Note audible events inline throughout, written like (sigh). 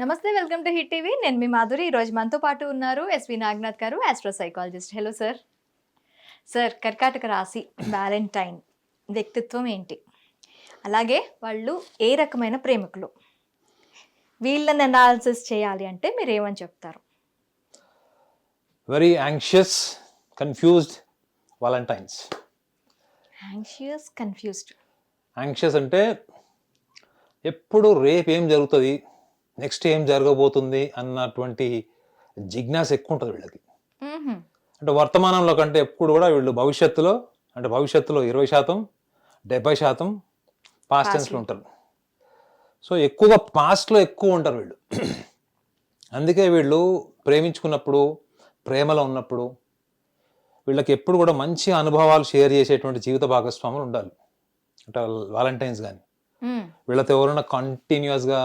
నమస్తే welcome to hit TV. నేను మీ మాధురి. ఈ రోజు మనతో పాటు ఉన్నారు ఎస్వి నాగనాథ్ గారు astro psychologist hello sir sir కర్కాటక రాశి వ్యాలంటైన్ వ్యక్తిత్వం ఏంటి? అలాగే వాళ్ళు ఏ రకమైన ప్రేమికులు? వీళ్ళని అనాలిసిస్ చేయాలి అంటే మీరు ఏమని చెప్తారు? Very anxious confused valentines anxious confused anxious అంటే ఎప్పుడు రేపు ఏం జరుగుతుంది? నెక్స్ట్ ఏం జరగబోతుంది అన్నటువంటి జిజ్ఞాస ఎక్కువ ఉంటుంది వీళ్ళకి అంటే వర్తమానంలో కంటే ఎప్పుడు కూడా వీళ్ళు భవిష్యత్తులో అంటే భవిష్యత్తులో ఇరవై శాతం డెబ్బై శాతం పాస్ట్ టెన్స్లో ఉంటారు. సో ఎక్కువగా పాస్ట్లో ఎక్కువ ఉంటారు వీళ్ళు. అందుకే వీళ్ళు ప్రేమించుకున్నప్పుడు ప్రేమలో ఉన్నప్పుడు వీళ్ళకి ఎప్పుడు కూడా మంచి అనుభవాలు షేర్ చేసేటువంటి జీవిత భాగస్వాములు ఉండాలి. అంటే వాలంటైన్స్ కానీ వీళ్ళతో ఎవరైనా కంటిన్యూస్గా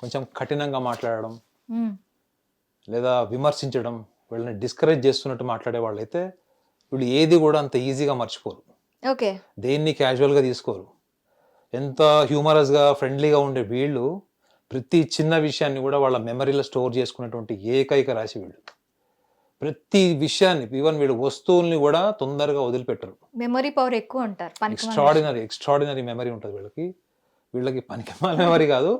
కొంచెం కఠినంగా మాట్లాడడం లేదా విమర్శించడం వీళ్ళని డిస్కరేజ్ చేస్తున్నట్టు మాట్లాడే వాళ్ళైతే వీళ్ళు ఏది కూడా అంత ఈజీగా మర్చిపోరు. ఓకే. దేన్ని క్యాజువల్గా తీసుకోరు. ఎంత హ్యూమరస్గా ఫ్రెండ్లీగా ఉండే వీళ్ళు ప్రతి చిన్న విషయాన్ని కూడా వాళ్ళ మెమరీలో స్టోర్ చేసుకున్నటువంటి ఏకైక రాశి వీళ్ళు. ప్రతి విషయాన్ని ఈవెన్ వీళ్ళు వస్తువుల్ని కూడా తొందరగా వదిలిపెట్టరు. మెమరీ పవర్ ఎక్కువ ఉంటారు ఎక్స్ట్రాడినరీ ఎక్స్ట్రాడినరీ మెమరీ ఉంటుంది వీళ్ళకి. వీళ్ళకి పనికిమాల మెమరీ కాదు.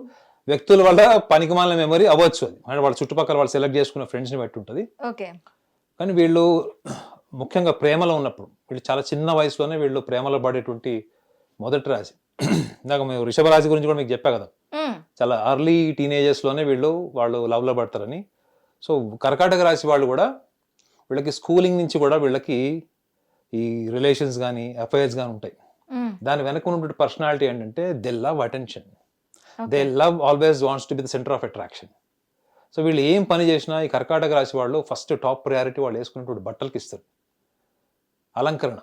వ్యక్తుల వల్ల పనికిమాల మెమరీ అవ్వచ్చు అది. అంటే వాళ్ళ చుట్టుపక్కల వాళ్ళు సెలెక్ట్ చేసుకున్న ఫ్రెండ్స్ని బట్టి ఉంటుంది. ఓకే. కానీ వీళ్ళు ముఖ్యంగా ప్రేమలో ఉన్నప్పుడు వీళ్ళు చాలా చిన్న వయసులోనే వీళ్ళు ప్రేమలో పడేటువంటి మొదటి రాశి ఇందాక మేము వృషభ రాశి గురించి కూడా మీకు చెప్పా కదా. చాలా అర్లీ టీనేజర్స్లోనే వీళ్ళు వాళ్ళు లవ్లో పడతారని. సో కర్కాటక రాశి వాళ్ళు కూడా వీళ్ళకి స్కూలింగ్ నుంచి కూడా వీళ్ళకి ఈ రిలేషన్స్ కానీ అఫైర్స్ కానీ ఉంటాయి. దాని వెనక ఉన్నటువంటి పర్సనాలిటీ ఏంటంటే they love attention they love always wants to be the centre of attraction so వీళ్ళు ఏం పని చేసినా ఈ కర్కాటక రాశి వాళ్ళు ఫస్ట్ టాప్ ప్రయారిటీ వాళ్ళు వేసుకున్నటువంటి బట్టలకి ఇస్తారు. అలంకరణ.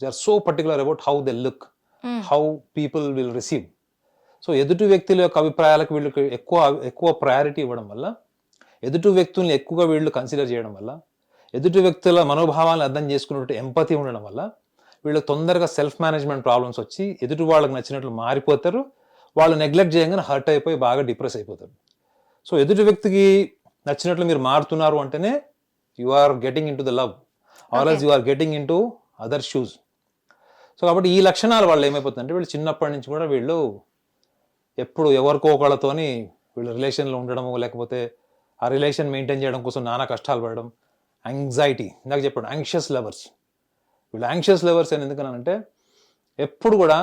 They are so particular about how they look how people will receive so ఎదుటి వ్యక్తుల యొక్క అభిప్రాయాలకు వీళ్ళకి ఎక్కువ ఎక్కువ ప్రయారిటీ ఇవ్వడం వల్ల ఎదుటి వ్యక్తుల్ని ఎక్కువగా వీళ్ళు కన్సిడర్ చేయడం వల్ల ఎదుటి వ్యక్తుల మనోభావాలను అర్థం చేసుకున్నట్టు ఎంపతి ఉండడం వల్ల వీళ్ళు తొందరగా సెల్ఫ్ మేనేజ్మెంట్ ప్రాబ్లమ్స్ వచ్చి ఎదుటి వాళ్ళకి నచ్చినట్లు మారిపోతారు. వాళ్ళు నెగ్లెక్ట్ చేయగానే హర్ట్ అయిపోయి బాగా డిప్రెస్ అయిపోతారు. సో ఎదుటి వ్యక్తికి నచ్చినట్లు మీరు మారుతున్నారు అంటేనే you are getting in to the love ఆర్ఎల్స్ you are getting in to other shoes so కాబట్టి ఈ లక్షణాలు వాళ్ళు ఏమైపోతుందంటే వీళ్ళు చిన్నప్పటి నుంచి కూడా వీళ్ళు ఎప్పుడు ఎవరికో ఒకళ్ళతోని వీళ్ళు రిలేషన్లో ఉండడము లేకపోతే ఆ రిలేషన్ మెయింటైన్ చేయడం కోసం నానా కష్టాలు పడడం యాంగ్జైటీ ఇందాక చెప్పాడు యాంగ్షియస్ లెవర్స్ వీళ్ళు యాంగ్షియస్ లెవర్స్ అని ఎందుకనంటే ఎప్పుడు కూడా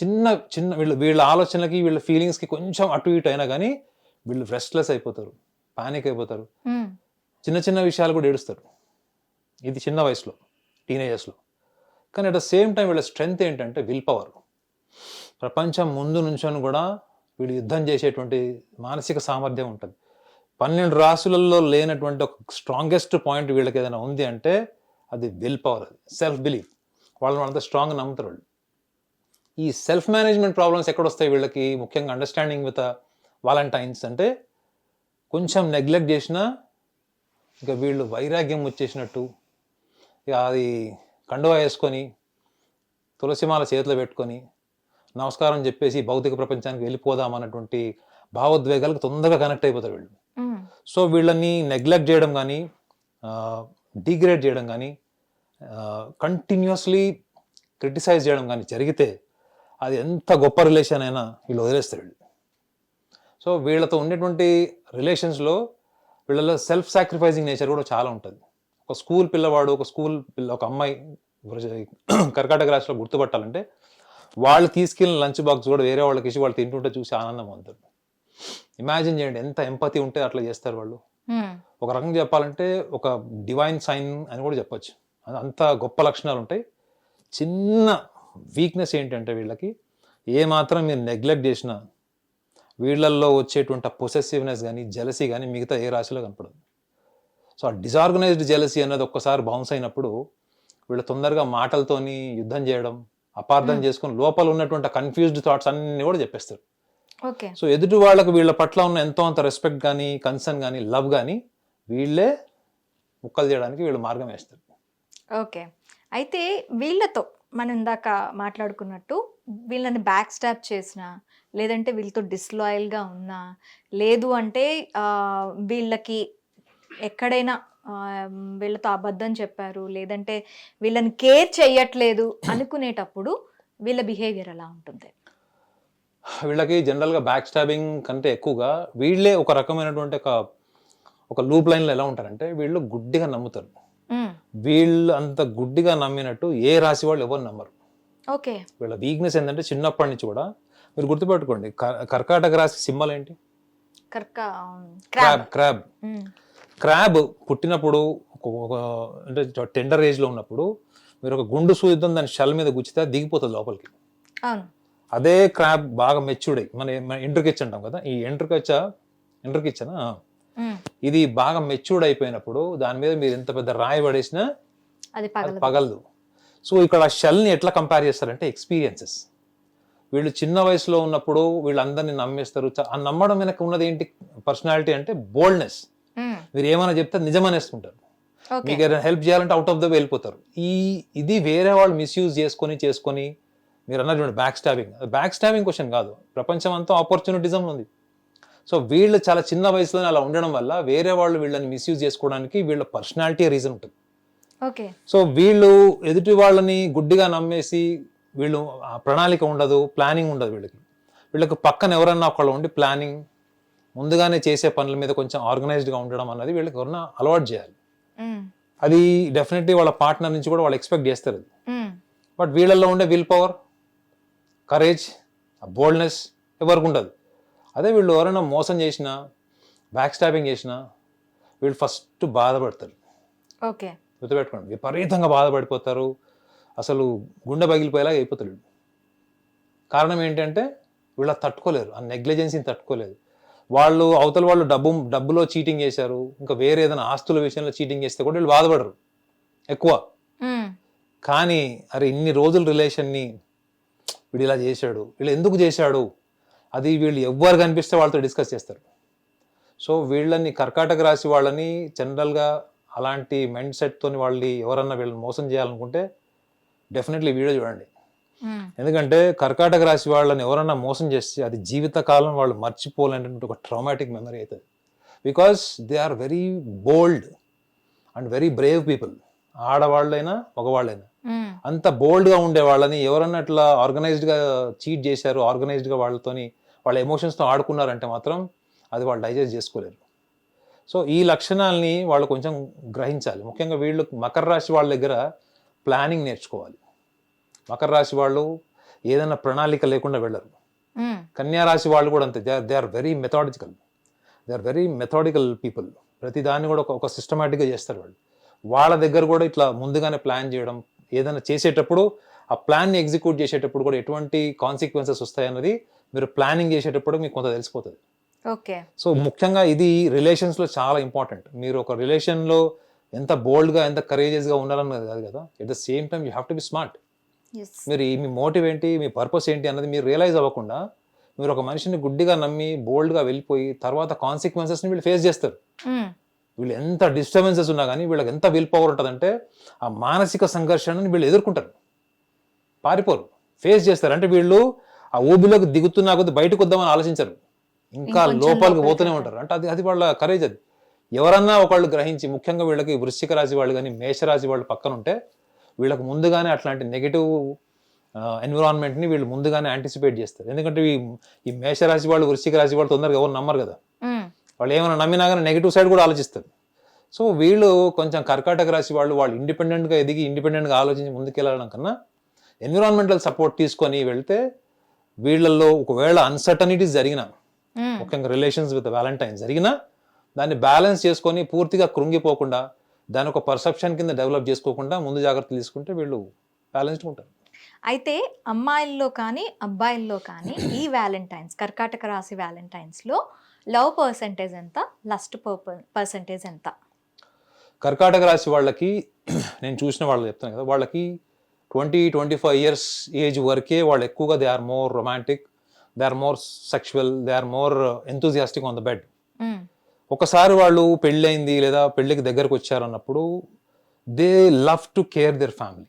చిన్న చిన్న వీళ్ళు వీళ్ళ ఆలోచనలకి వీళ్ళ ఫీలింగ్స్కి కొంచెం అటు ఇటు అయినా కానీ వీళ్ళు రెస్ట్లెస్ అయిపోతారు పానిక్ అయిపోతారు. చిన్న చిన్న విషయాలు కూడా ఏడుస్తారు. ఇది చిన్న వయసులో టీనేజర్స్లో కానీ అట్ ద సేమ్ టైం వీళ్ళ స్ట్రెంగ్త్ ఏంటంటే విల్ పవర్ ప్రపంచం ముందు నుంచొని కూడా వీళ్ళు యుద్ధం చేసేటువంటి మానసిక సామర్థ్యం ఉంటుంది. పన్నెండు రాసులలో లేనటువంటి ఒక స్ట్రాంగెస్ట్ పాయింట్ వీళ్ళకి ఏదైనా ఉంది అంటే అది విల్ పవర్ అది సెల్ఫ్ బిలీఫ్ వాళ్ళని అంత స్ట్రాంగ్ నమ్ముతారు వాళ్ళు. ఈ సెల్ఫ్ మేనేజ్మెంట్ ప్రాబ్లమ్స్ ఎక్కడ వస్తాయి వీళ్ళకి? ముఖ్యంగా అండర్స్టాండింగ్ విత్ వాలంటైన్స్ అంటే కొంచెం నెగ్లెక్ట్ చేసినా ఇక వీళ్ళు వైరాగ్యం వచ్చేసినట్టు. ఇక అది కండువా వేసుకొని తులసిమాల చేతిలో పెట్టుకొని నమస్కారం చెప్పేసి భౌతిక ప్రపంచానికి వెళ్ళిపోదాం అన్నటువంటి భావోద్వేగాలకు తొందరగా కనెక్ట్ అయిపోతారు వీళ్ళు. సో వీళ్ళని నెగ్లెక్ట్ చేయడం కానీ డిగ్రేడ్ చేయడం కానీ కంటిన్యూస్లీ క్రిటిసైజ్ చేయడం కానీ జరిగితే అది ఎంత గొప్ప రిలేషన్ అయినా వీళ్ళు వదిలేస్తారు వీళ్ళు. సో వీళ్ళతో ఉండేటువంటి రిలేషన్స్లో వీళ్ళలో సెల్ఫ్ సాక్రిఫైసింగ్ నేచర్ కూడా చాలా ఉంటుంది. ఒక స్కూల్ పిల్లవాడు ఒక స్కూల్ పిల్ల ఒక అమ్మాయి కర్కాటక రాష్ట్రంలో గుర్తుపట్టాలంటే వాళ్ళు తీసుకెళ్ళిన లంచ్ బాక్స్ కూడా వేరే వాళ్ళకి ఇచ్చి వాళ్ళు తింటుంటే చూసి ఆనందం పొందుతారు. ఇమాజిన్ చేయండి ఎంత ఎంపతి ఉంటే అట్లా చేస్తారు వాళ్ళు. ఒక రకంగా చెప్పాలంటే ఒక డివైన్ సైన్ అని కూడా చెప్పొచ్చు. అంత గొప్ప లక్షణాలు ఉంటాయి చిన్న వీక్నెస్ ఏంటంటే వీళ్ళకి ఏ మాత్రం మీరు నెగ్లెక్ట్ చేసినా వీళ్ళల్లో వచ్చేటువంటి పొసెసివ్నెస్ కానీ జలసీ కానీ మిగతా ఏ రాశిలో కనపడదు. సో ఆ డిజార్గనైజ్డ్ జలసీ అనేది ఒక్కసారి బౌన్స్ అయినప్పుడు వీళ్ళు తొందరగా మాటలతోని యుద్ధం చేయడం అపార్థం చేసుకొని లోపల ఉన్నటువంటి కన్ఫ్యూజ్డ్ థాట్స్ అన్ని కూడా చెప్పేస్తారు. ఓకే. సో ఎదుటి వాళ్ళకు వీళ్ళ పట్ల ఉన్న ఎంతో అంత రెస్పెక్ట్ కానీ కన్సర్న్ కానీ లవ్ కానీ వీళ్ళే ముక్కలు చేయడానికి వీళ్ళు మార్గం వేస్తారు. ఓకే. అయితే వీళ్ళతో మనం ఇందాక మాట్లాడుకున్నట్టు వీళ్ళని బ్యాక్ స్టాప్ చేసిన లేదంటే వీళ్ళతో డిస్లాయల్గా ఉన్నా లేదు అంటే వీళ్ళకి ఎక్కడైనా వీళ్ళతో అబద్ధం చెప్పారు లేదంటే వీళ్ళని కేర్ చెయ్యట్లేదు అనుకునేటప్పుడు వీళ్ళ బిహేవియర్ ఎలా ఉంటుంది? వీళ్ళకి జనరల్గా బ్యాక్ స్టాబింగ్ కంటే ఎక్కువగా వీళ్ళే ఒక రకమైనటువంటి ఒక ఒక లూప్ లైన్లో ఎలా ఉంటారంటే వీళ్ళు గుడ్డిగా నమ్ముతారు. వీళ్ళు అంత గుడ్డిగా నమ్మినట్టు ఏ రాశి వాళ్ళు ఎవరు నమ్మరు. ఓకే వీళ్ళ వీక్నెస్ ఏంటంటే చిన్నప్పటి నుంచి కూడా మీరు గుర్తుపెట్టుకోండి కర్- కర్కాటక రాశి సింబల్ ఏంటి? క్రాబ్ క్రాబ్ క్రాబ్ పుట్టినప్పుడు అంటే టెండర్ ఏజ్లో ఉన్నప్పుడు మీరు ఒక గుండు సూదితో దాని షెల్ మీద గుచ్చితే దిగిపోతుంది లోపలికి. అదే క్రాబ్ బాగా మెచ్యూర్డ్ మన మన ఎంట్రకిచ్ అంటాం కదా ఈ ఎంట్రకిచ్చ ఎంట్రకిచ్చనా. ఇది బాగా మెచ్యూర్డ్ అయిపోయినప్పుడు దాని మీద మీరు ఎంత పెద్ద రాయి పడేసినా అది పగలదు. సో ఇక్కడ షెల్ని ఎట్లా కంపేర్ చేస్తారంటే ఎక్స్పీరియన్సెస్ వీళ్ళు చిన్న వయసులో ఉన్నప్పుడు వీళ్ళందరినీ నమ్మేస్తారు. ఆ నమ్మడం వెనక ఉన్నది ఏంటి? పర్సనాలిటీ అంటే బోల్డ్నెస్. మీరు ఏమైనా చెప్తే నిజమనేసుకుంటారు. మీకు ఏదైనా హెల్ప్ చేయాలంటే అవుట్ ఆఫ్ ద వెళ్ళిపోతారు. ఈ ఇది వేరే వాళ్ళు మిస్యూజ్ చేసుకొని చేసుకొని మీరు అన్నారు చూడండి back stabbing back stabbing question కాదు. ప్రపంచం అంతా ఆపర్చునిటిజం ఉంది. సో వీళ్ళు చాలా చిన్న వయసులోనే అలా ఉండడం వల్ల వేరే వాళ్ళు వీళ్ళని మిస్యూజ్ చేసుకోవడానికి వీళ్ళ పర్సనాలిటీ రీజన్ ఉంటుంది. ఓకే. సో వీళ్ళు ఎదుటి వాళ్ళని గుడ్డిగా నమ్మేసి వీళ్ళు ఆ ప్రణాళిక ఉండదు ప్లానింగ్ ఉండదు వీళ్ళకి. వీళ్ళకి పక్కన ఎవరన్నా ఒకళ్ళు ఉండి ప్లానింగ్ ముందుగానే చేసే పనుల మీద కొంచెం ఆర్గనైజ్డ్గా ఉండడం అన్నది వీళ్ళకి ఎవరన్నా అలవాటు చేయాలి. అది డెఫినెట్లీ వాళ్ళ పార్ట్నర్ నుంచి కూడా వాళ్ళు ఎక్స్పెక్ట్ చేస్తారు. బట్ వీళ్ళల్లో ఉండే విల్ పవర్ కరేజ్ బోల్డ్నెస్ ఎవరికి ఉండదు. అదే వీళ్ళు ఎవరైనా మోసం చేసినా బ్యాక్ స్టాపింగ్ చేసినా వీళ్ళు ఫస్ట్ బాధపడతారు. ఓకే. గుర్తుపెట్టుకోండి విపరీతంగా బాధపడిపోతారు. అసలు గుండె పగిలిపోయేలాగా అయిపోతారు. కారణం ఏంటంటే వీళ్ళ తట్టుకోలేరు. ఆ నెగ్లిజెన్సీని తట్టుకోలేదు. వాళ్ళు అవతల వాళ్ళు డబ్బు డబ్బులో చీటింగ్ చేశారు. ఇంకా వేరే ఏదైనా ఆస్తుల విషయంలో చీటింగ్ చేస్తే కూడా వీళ్ళు బాధపడరు. ఎక్కువ. కానీ అరే ఇన్ని రోజుల రిలేషన్ని వీడు ఇలా చేశాడు. వీళ్ళు ఎందుకు చేశాడు? అది వీళ్ళు ఎవ్వరు కనిపిస్తే వాళ్ళతో డిస్కస్ చేస్తారు. సో వీళ్ళని కర్కాటక రాశి వాళ్ళని జనరల్గా అలాంటి మైండ్ సెట్తోని వాళ్ళని ఎవరన్నా వీళ్ళని మోసం చేయాలనుకుంటే డెఫినెట్లీ వీడియో చూడండి. ఎందుకంటే కర్కాటక రాశి వాళ్ళని ఎవరన్నా మోసం చేస్తే అది జీవితకాలం వాళ్ళు మర్చిపోలేనటువంటి ఒక ట్రామాటిక్ మెమరీ అవుతుంది because they are very bold and very brave people. ఆడవాళ్ళైనా మగవాళ్ళైనా. అంత బోల్డ్గా ఉండే వాళ్ళని ఎవరన్నా అట్లా ఆర్గనైజ్డ్గా చీట్ చేశారు ఆర్గనైజ్డ్గా వాళ్ళతోని వాళ్ళ ఎమోషన్స్తో ఆడుకున్నారంటే మాత్రం అది వాళ్ళు డైజెస్ట్ చేసుకోలేరు. సో ఈ లక్షణాలని వాళ్ళు కొంచెం గ్రహించాలి. ముఖ్యంగా వీళ్ళు మకర రాశి వాళ్ళ దగ్గర ప్లానింగ్ నేర్చుకోవాలి. మకర రాశి వాళ్ళు ఏదైనా ప్రణాళిక లేకుండా వెళ్ళరు. కన్యా రాశి వాళ్ళు కూడా అంతే. They are they are very methodical they are very methodical people ప్రతి దాన్ని కూడా ఒక ఒక సిస్టమేటిక్గా చేస్తారు వాళ్ళు. వాళ్ళ దగ్గర కూడా ఇట్లా ముందుగానే ప్లాన్ చేయడం ఏదైనా చేసేటప్పుడు ఆ ప్లాన్ని ఎగ్జిక్యూట్ చేసేటప్పుడు కూడా ఎటువంటి కాన్సిక్వెన్సెస్ వస్తాయన్నది మీరు ప్లానింగ్ చేసేటప్పుడు మీకు కొంత తెలిసిపోతుంది. ఓకే. సో ముఖ్యంగా ఇది రిలేషన్స్లో చాలా ఇంపార్టెంట్ మీరు ఒక రిలేషన్లో ఎంత బోల్డ్గా ఎంత కరేజియస్గా ఉండాలన్నది కాదు కదా. At the same time you have to be smart మీరు మీ మోటివ్ ఏంటి మీ పర్పస్ ఏంటి అన్నది మీరు రియలైజ్ అవ్వకుండా మీరు ఒక మనిషిని గుడ్డిగా నమ్మి బోల్డ్గా వెళ్ళిపోయి తర్వాత కాన్సిక్వెన్సెస్ని వీళ్ళు ఫేస్ చేస్తారు. మ్మ్. వీళ్ళు ఎంత డిస్టర్బెన్సెస్ ఉన్నా కానీ వీళ్ళకి ఎంత విల్ పవర్ ఉంటుందంటే ఆ మానసిక సంఘర్షణని వీళ్ళు ఎదుర్కొంటారు. పారిపోరు. ఫేస్ చేస్తారు. అంటే వీళ్ళు ఆ ఊబిలోకి దిగుతున్నా కొద్ది బయటకు వద్దామని ఆలోచించరు. ఇంకా లోపలికి పోతూనే. ఉంటారు. అంటే అది అది వాళ్ళ కరేజ్ అది. ఎవరన్నా ఒకళ్ళు గ్రహించి ముఖ్యంగా వీళ్ళకి వృశ్చిక రాశి వాళ్ళు కానీ మేషరాశి వాళ్ళు పక్కన ఉంటే వీళ్ళకి ముందుగానే అట్లాంటి నెగిటివ్ ఎన్విరాన్మెంట్ని వీళ్ళు ముందుగానే యాంటిసిపేట్ చేస్తారు. ఎందుకంటే ఈ ఈ మేషరాశి వాళ్ళు వృశ్చిక రాశి వాళ్ళు తొందరగా ఎవరు నమ్మరు కదా. వాళ్ళు ఏమైనా నమ్మినా కానీ నెగిటివ్ సైడ్ కూడా ఆలోచిస్తారు. సో వీళ్ళు కొంచెం కర్కాటక రాశి వాళ్ళు వాళ్ళు ఇండిపెండెంట్గా ఎదిగి ఇండిపెండెంట్గా ఆలోచించి ముందుకెళ్ళడం కన్నా ఎన్విరాన్మెంటల్ సపోర్ట్ తీసుకొని వెళ్తే వీళ్ళల్లో ఒకవేళ అన్సర్టనిటీస్ జరిగినా. ముఖ్యంగా రిలేషన్స్ విత్ వ్యాలంటైన్ జరిగినా దాన్ని బ్యాలెన్స్ చేసుకొని పూర్తిగా కృంగిపోకుండా దాని ఒక పర్సెప్షన్ కింద డెవలప్ చేసుకోకుండా ముందు జాగ్రత్తలు తీసుకుంటే వీళ్ళు బ్యాలెన్స్డ్ ఉంటారు అయితే అమ్మాయిల్లో కానీ అబ్బాయిల్లో కానీ ఈ వ్యాలంటైన్స్ కర్కాటక రాశి వ్యాలంటైన్స్లో లవ్ పర్సంటేజ్ ఎంత లస్ట్ పర్సంటేజ్ ఎంత కర్కాటక రాశి వాళ్ళకి నేను చూసిన వాళ్ళు చెప్తాను కదా వాళ్ళకి twenty twenty five years age వరకే వాళ్ళు ఎక్కువగా they are more romantic they are more sexual they are more enthusiastic on the bed. ఒకసారి వాళ్ళు పెళ్ళైంది లేదా పెళ్ళికి దగ్గరకు వచ్చారు అన్నప్పుడు they love to care their family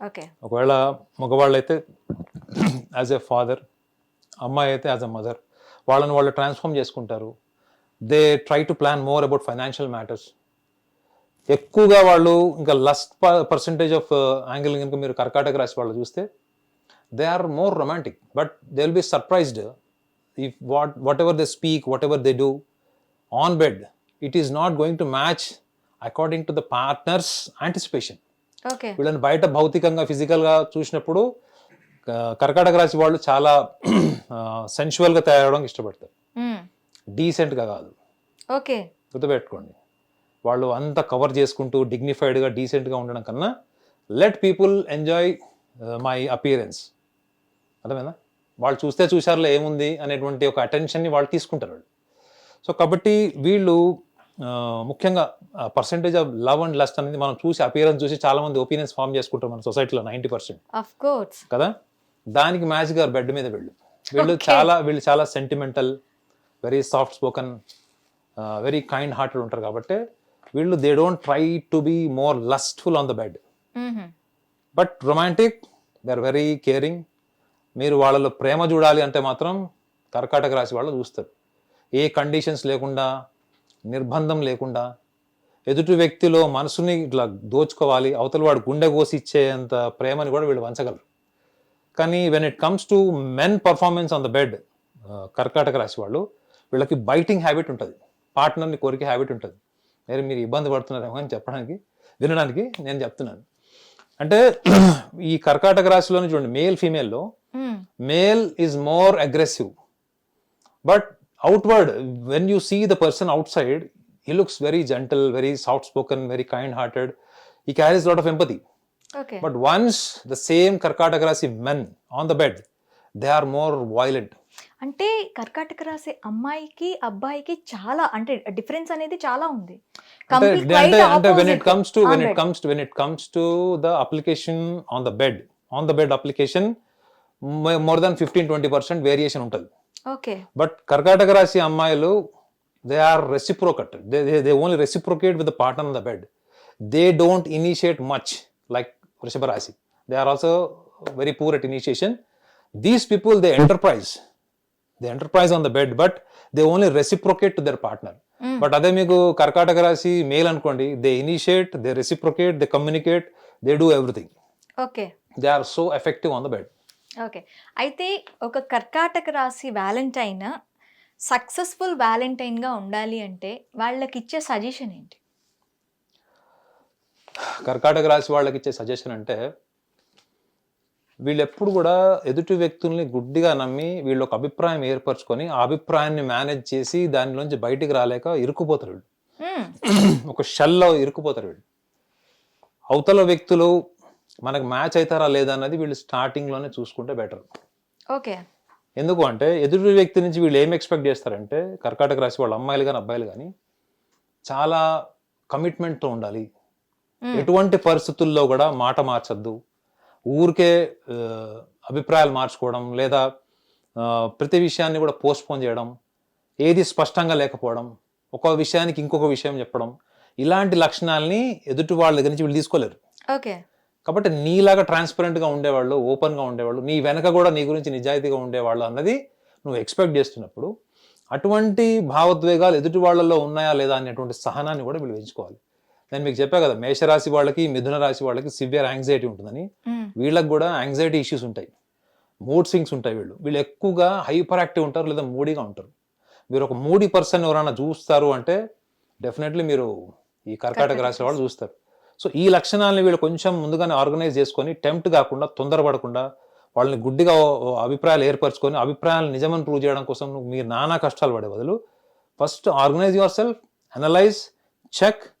okay ఒకవేళ మగవాళ్ళు అయితే యాజ్ ఎ ఫాదర్ అమ్మాయి అయితే యాజ్ ఎ మదర్ వాళ్ళని వాళ్ళు ట్రాన్స్ఫార్మ్ చేసుకుంటారు. They try to plan more about financial matters ఎక్కువగా వాళ్ళు ఇంకా లస్ట్ పర్సంటేజ్ ఆఫ్ యాంగిల్ కనుక మీరు కర్కాటక రాశి వాళ్ళు చూస్తే they are more romantic but they will be surprised if what whatever they speak whatever they do on bed it is not going to match according to the partner's anticipation okay వీళ్ళని బయట భౌతికంగా ఫిజికల్గా చూసినప్పుడు కర్కాటక రాశి వాళ్ళు చాలా (clears throat) సెన్షువల్గా తయారవడానికి ఇష్టపడతారు. డీసెంట్గా కాదు. ఓకే గుర్తుపెట్టుకోండి. వాళ్ళు అంతా కవర్ చేసుకుంటూ డిగ్నిఫైడ్గా డీసెంట్గా ఉండడం కన్నా let people enjoy my appearance అర్థమైందా? వాళ్ళు చూస్తే చూసారులే ఏముంది అనేటువంటి ఒక అటెన్షన్ని వాళ్ళు తీసుకుంటారు వాళ్ళు. సో కాబట్టి వీళ్ళు ఆ, ముఖ్యంగా percentage of love and lust అనేది మనం చూసి అపియరెన్స్ చూసి చాలా మంది ఒపీనియన్స్ ఫామ్ చేసుకుంటారు మన సొసైటీలో నైంటీ పర్సెంట్ కదా? దానికి మ్యాచ్ గారు బెడ్ మీద వెళ్ళు. వీళ్ళు. చాలా వీళ్ళు చాలా sentimental very soft spoken very kind hearted ఉంటారు కాబట్టి వీళ్ళు they don't try to be more lustful on the bed but romantic they are very caring మీరు వాళ్ళలో ప్రేమ చూడాలి అంటే మాత్రం కర్కాటక రాశి వాళ్ళు చూస్తారు. ఏ కండిషన్స్ లేకుండా నిర్బంధం లేకుండా ఎదుటి వ్యక్తిలో మనసుని ఇట్లా దోచుకోవాలి అవతల వాడు గుండె కోసి ఇచ్చేంత ప్రేమని కూడా వీళ్ళు వంచగలరు. కానీ when it comes to men performance on the bed కర్కాటక రాశి వాళ్ళు వీళ్ళకి బైటింగ్ హ్యాబిట్ ఉంటుంది. పార్ట్నర్ని కోరికే హ్యాబిట్ ఉంటుంది. మరి మీరు ఇబ్బంది పడుతున్నారేమో అని చెప్పడానికి వినడానికి నేను చెప్తున్నాను. అంటే ఈ కర్కాటక రాశిలోని చూడండి male ఫీమేల్లో male is more aggressive but outward when you see the person outside he looks very gentle very soft spoken very kind hearted he carries lot of empathy but once the same కర్కాటక రాశి men on the bed they are more violent అంటే కర్కాటక రాసే అమ్మాయికి అబ్బాయికి చాలా అంటే difference అనేది చాలా ఉంది. on the bed on the bed application mo- more than 15 20 percent variation ఉంటుంది. ఓకే బట్ కర్కాటక రాశి అమ్మాయిలు they are reciprocate they they only reciprocate with the partner on the bed they don't initiate much like వృషభ రాశి. They are also very poor at initiation these people they enterprise they enterprise on the bed but they only reciprocate to their partner. But అదే మీకు కర్కాటక రాశి male అనుకోండి they initiate they reciprocate they communicate they do everything. Okay. They are so effective on the bed. Okay. అయితే ఒక కర్కాటక రాశి Valentine successful వ్యాలంటైన్గా ఉండాలి అంటే వాళ్ళకి ఇచ్చే సజెషన్ ఏంటి? కర్కాటక రాశి వాళ్ళకి ఇచ్చే సజెషన్ అంటే వీళ్ళు ఎప్పుడు కూడా ఎదుటి వ్యక్తుల్ని గుడ్డిగా నమ్మి వీళ్ళు ఒక అభిప్రాయం ఏర్పరచుకొని ఆ అభిప్రాయాన్ని మేనేజ్ చేసి దానిలోంచి బయటికి రాలేక ఇరుక్కుపోతారు వీళ్ళు. (clears throat) ఒక షెల్లో ఇరుక్కుపోతారు వీళ్ళు. అవతల వ్యక్తులు మనకు మ్యాచ్ అవుతారా లేదా అన్నది వీళ్ళు స్టార్టింగ్లోనే చూసుకుంటే బెటర్. ఓకే. ఎందుకు అంటే ఎదుటి వ్యక్తి నుంచి వీళ్ళు ఏం ఎక్స్పెక్ట్ చేస్తారంటే కర్కాటక రాశి వాళ్ళ అమ్మాయిలు కానీ అబ్బాయిలు కానీ చాలా కమిట్మెంట్తో ఉండాలి. ఎటువంటి పరిస్థితుల్లో కూడా మాట మార్చద్దు. ఊరికే అభిప్రాయాలు మార్చుకోవడం లేదా ప్రతి విషయాన్ని కూడా పోస్ట్పోన్ చేయడం ఏది స్పష్టంగా లేకపోవడం ఒక విషయానికి ఇంకొక విషయం చెప్పడం ఇలాంటి లక్షణాలని ఎదుటి వాళ్ళ దగ్గర నుంచి వీళ్ళు తీసుకోలేరు. ఓకే. కాబట్టి నీలాగా ట్రాన్స్పరెంట్గా ఉండేవాళ్ళు ఓపెన్గా ఉండేవాళ్ళు నీ వెనక కూడా నీ గురించి నిజాయితీగా ఉండేవాళ్ళు అన్నది నువ్వు ఎక్స్పెక్ట్ చేస్తున్నప్పుడు అటువంటి భావోద్వేగాలు ఎదుటి వాళ్ళలో ఉన్నాయా లేదా అనేటువంటి సహనాన్ని కూడా వీళ్ళు పెంచుకోవాలి. నేను మీకు చెప్పా కదా మేషరాశి వాళ్ళకి మిథున రాశి వాళ్ళకి సివియర్ యాంగ్జైటీ ఉంటుందని. వీళ్ళకి కూడా యాంగ్జైటీ ఇష్యూస్ ఉంటాయి. మూడ్ స్వింగ్స్ ఉంటాయి వీళ్ళు. వీళ్ళు ఎక్కువగా హైపర్ యాక్టివ్ ఉంటారు లేదా మూడీగా ఉంటారు. మీరు ఒక మూడీ పర్సన్ ఎవరైనా చూస్తారు అంటే డెఫినెట్లీ మీరు ఈ కర్కాటక రాశి వాళ్ళు చూస్తారు. సో ఈ లక్షణాలను వీళ్ళు కొంచెం ముందుగానే ఆర్గనైజ్ చేసుకొని టెంప్ట్ కాకుండా తొందరపడకుండా వాళ్ళని గుడ్డిగా అభిప్రాయాలు ఏర్పరచుకొని అభిప్రాయాలు నిజమని ప్రూవ్ చేయడం కోసం మీరు నానా కష్టాలు పడే బదులు first organise yourself analyse check